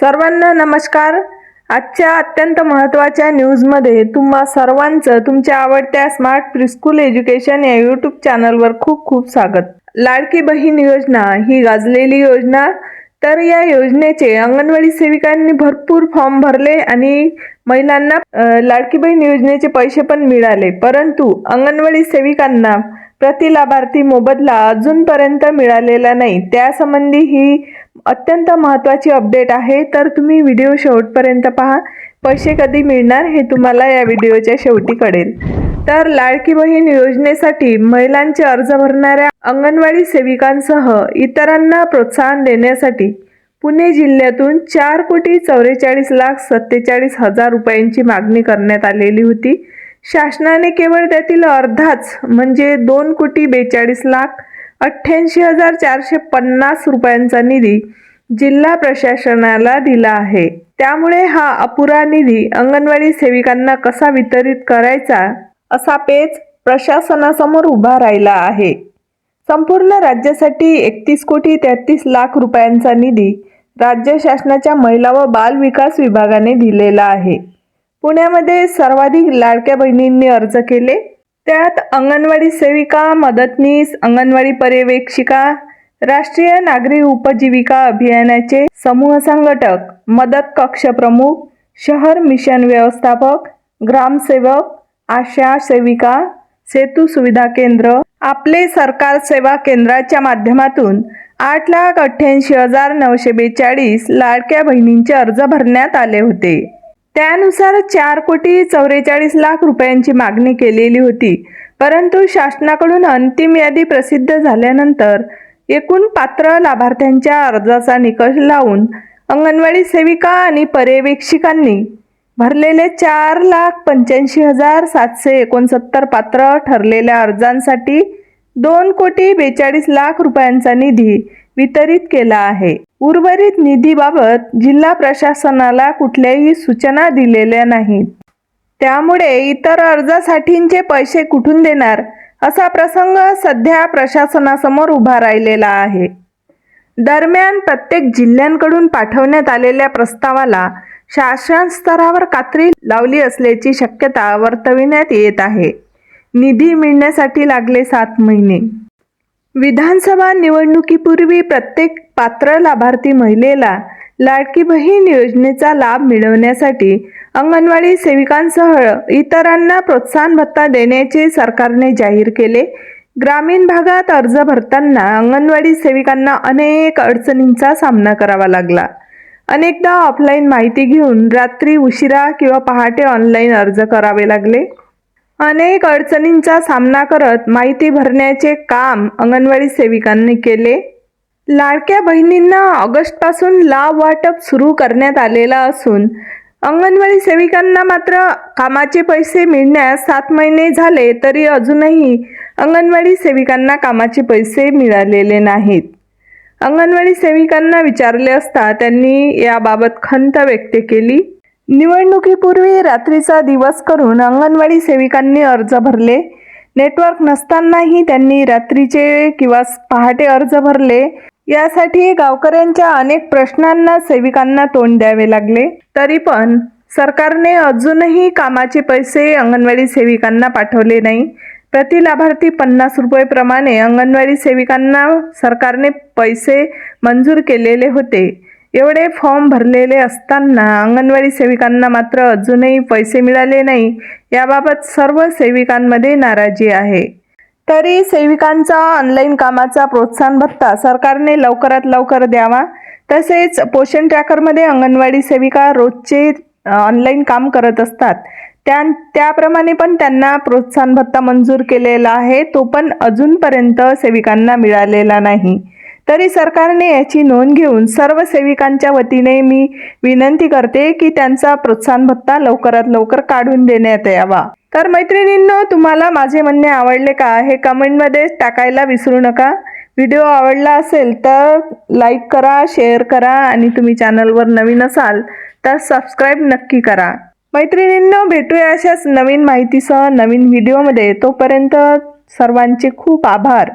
सर्वांना नमस्कार. आजच्या अत्यंत महत्त्वाच्या न्यूजमध्ये तुम्हा सर्वांचं तुमच्या आवडत्या स्मार्ट प्रिस्कूल एज्युकेशन या यूट्यूब चॅनलवर खूप खूप स्वागत. लाडकी बहीण योजना ही गाजलेली योजना. तर या योजनेचे अंगणवाडी सेविकांनी भरपूर फॉर्म भरले आणि महिलांना लाडकी बहीण योजनेचे पैसे पण मिळाले. परंतु अंगणवाडी सेविकांना प्रति लाभार्थी मोबदला अजूनपर्यंत मिळालेला नाही. त्यासंबंधी ही अत्यंत महत्त्वाची अपडेट आहे. तर तुम्ही व्हिडिओ शेवटपर्यंत पहा. पैसे कधी मिळणार हे तुम्हाला या व्हिडिओच्या शेवटी कळेल. तर लाडकी बहीण योजनेसाठी महिलांचे अर्ज भरणाऱ्या अंगणवाडी सेविकांसह इतरांना प्रोत्साहन देण्यासाठी पुणे जिल्ह्यातून चार कोटी चौवेचाळीस लाख सत्तेचाळीस हजार रुपयांची मागणी करण्यात आलेली होती. शासनाने केवळ त्यातील अर्धाच म्हणजे दोन कोटी बेचाळीस लाख अठ्ठ्याऐंशी हजार चारशे पन्नास रुपयांचा निधी जिल्हा प्रशासनाला दिला आहे. त्यामुळे हा अपुरा निधी अंगणवाडी सेविकांना कसा वितरित करायचा असा पेच प्रशासनासमोर उभा राहिला आहे. संपूर्ण राज्यासाठी एकतीस कोटी तेहतीस लाख रुपयांचा निधी राज्य शासनाच्या महिला व बाल विकास विभागाने दिलेला आहे. पुण्यामध्ये सर्वाधिक लाडक्या बहिणींनी अर्ज केले. त्यात अंगणवाडी सेविका मदतनीस अंगणवाडी पर्यवेक्षिका राष्ट्रीय नागरी उपजीविका अभियानाचे समूह संघटक मदत कक्ष प्रमुख शहर मिशन व्यवस्थापक ग्रामसेवक आशा सेविका सेतू सुविधा केंद्र आपले सरकार सेवा केंद्राच्या माध्यमातून आठ लाख अठ्ठ्याऐंशी हजार नऊशे बेचाळीस लाडक्या बहिणींचे अर्ज भरण्यात आले होते. त्यानुसार चार कोटी चौवेचाळीस लाख रुपयांची मागणी केलेली होती. परंतु शासनाकडून अंतिम यादी प्रसिद्ध झाल्यानंतर एकूण पात्र लाभार्थ्यांच्या अर्जाचा निकष लावून अंगणवाडी सेविका आणि पर्यवेक्षिकांनी भरलेले चार लाख पंच्याऐंशी हजार सातशे एकोणसत्तर पात्र ठरलेल्या अर्जांसाठी दोन कोटी बेचाळीस लाख रुपयांचा निधी वितरित केला आहे. उर्वरित निधीबाबत जिल्हा प्रशासनाला कुठल्याही सूचना दिलेल्या नाहीत. त्यामुळे इतर अर्जासाठींचे पैसे कुठून देणार? असा प्रसंग सध्या प्रशासनासमोर उभा राहिलेला आहे. दरम्यान प्रत्येक जिल्ह्यांकडून पाठवण्यात आलेल्या प्रस्तावाला शासन स्तरावर कात्री लावली असल्याची शक्यता वर्तविण्यात येत आहे. निधी मिळण्यासाठी लागले सात महिने. विधानसभा निवडणुकीपूर्वी प्रत्येक पात्र लाभार्थी महिलेला लाडकी बहीण योजनेचा लाभ मिळवण्यासाठी अंगणवाडी सेविकांसह इतरांना प्रोत्साहन भत्ता देण्याचे सरकारने जाहीर केले. ग्रामीण भागात अर्ज भरताना अंगणवाडी सेविकांना अनेक अडचणींचा सामना करावा लागला. अनेकदा ऑफलाईन माहिती घेऊन रात्री उशिरा किंवा पहाटे ऑनलाईन अर्ज करावे लागले. अनेक अडचणींचा सामना करत माहिती भरण्याचे काम अंगणवाडी सेविकांनी केले. लाडक्या बहिणींना ऑगस्टपासून लाभ वाटप सुरू करण्यात आलेला असून अंगणवाडी सेविकांना मात्र कामाचे पैसे मिळण्यास सात महिने झाले तरी अजूनही अंगणवाडी सेविकांना कामाचे पैसे मिळालेले नाहीत. अंगणवाडी सेविकांना विचारले असता त्यांनी याबाबत खंत व्यक्त केली. निवडणुकीपूर्वी रात्रीचा दिवस करून अंगणवाडी सेविकांनी अर्ज भरले. नेटवर्क नसतानाही त्यांनी रात्रीचे किंवा पहाटे अर्ज भरले. यासाठी गावकऱ्यांच्या अनेक प्रश्नांना सेविकांना तोंड द्यावे लागले. तरी पण सरकारने अजूनही कामाचे पैसे अंगणवाडी सेविकांना पाठवले नाही. प्रति लाभार्थी पन्नास रुपयेप्रमाणे अंगणवाडी सेविकांना सरकारने पैसे मंजूर केलेले होते. एवढे फॉर्म भरलेले असताना अंगणवाडी सेविकांना मात्र अजूनही पैसे मिळाले नाही. याबाबत सर्व सेविकांमध्ये नाराजी आहे. तरी सेविकांचा ऑनलाईन कामाचा प्रोत्साहन भत्ता सरकारने लवकरात लवकर द्यावा. तसेच पोषण ट्रॅकरमध्ये अंगणवाडी सेविका रोजचे ऑनलाईन काम करत असतात. त्या त्याप्रमाणे पण त्यांना प्रोत्साहन भत्ता मंजूर केलेला आहे तो पण अजूनपर्यंत सेविकांना मिळालेला नाही. तरी सरकारने याची नोंद घेऊन सर्व सेविकांच्या वतीने मी विनंती करते की त्यांचा प्रोत्साहन भत्ता लवकरात लवकर काढून देण्यात यावा. तर मैत्रिणींनो तुम्हाला माझे म्हणणे आवडले का? हे कमेंटमध्ये टाकायला विसरू नका. व्हिडिओ आवडला असेल तर लाईक करा शेअर करा आणि तुम्ही चॅनलवर नवीन असाल तर सबस्क्राईब नक्की करा. मैत्रिणींनो भेटूया अशाच नवीन माहितीसह नवीन व्हिडिओमध्ये. तोपर्यंत सर्वांचे खूप आभार.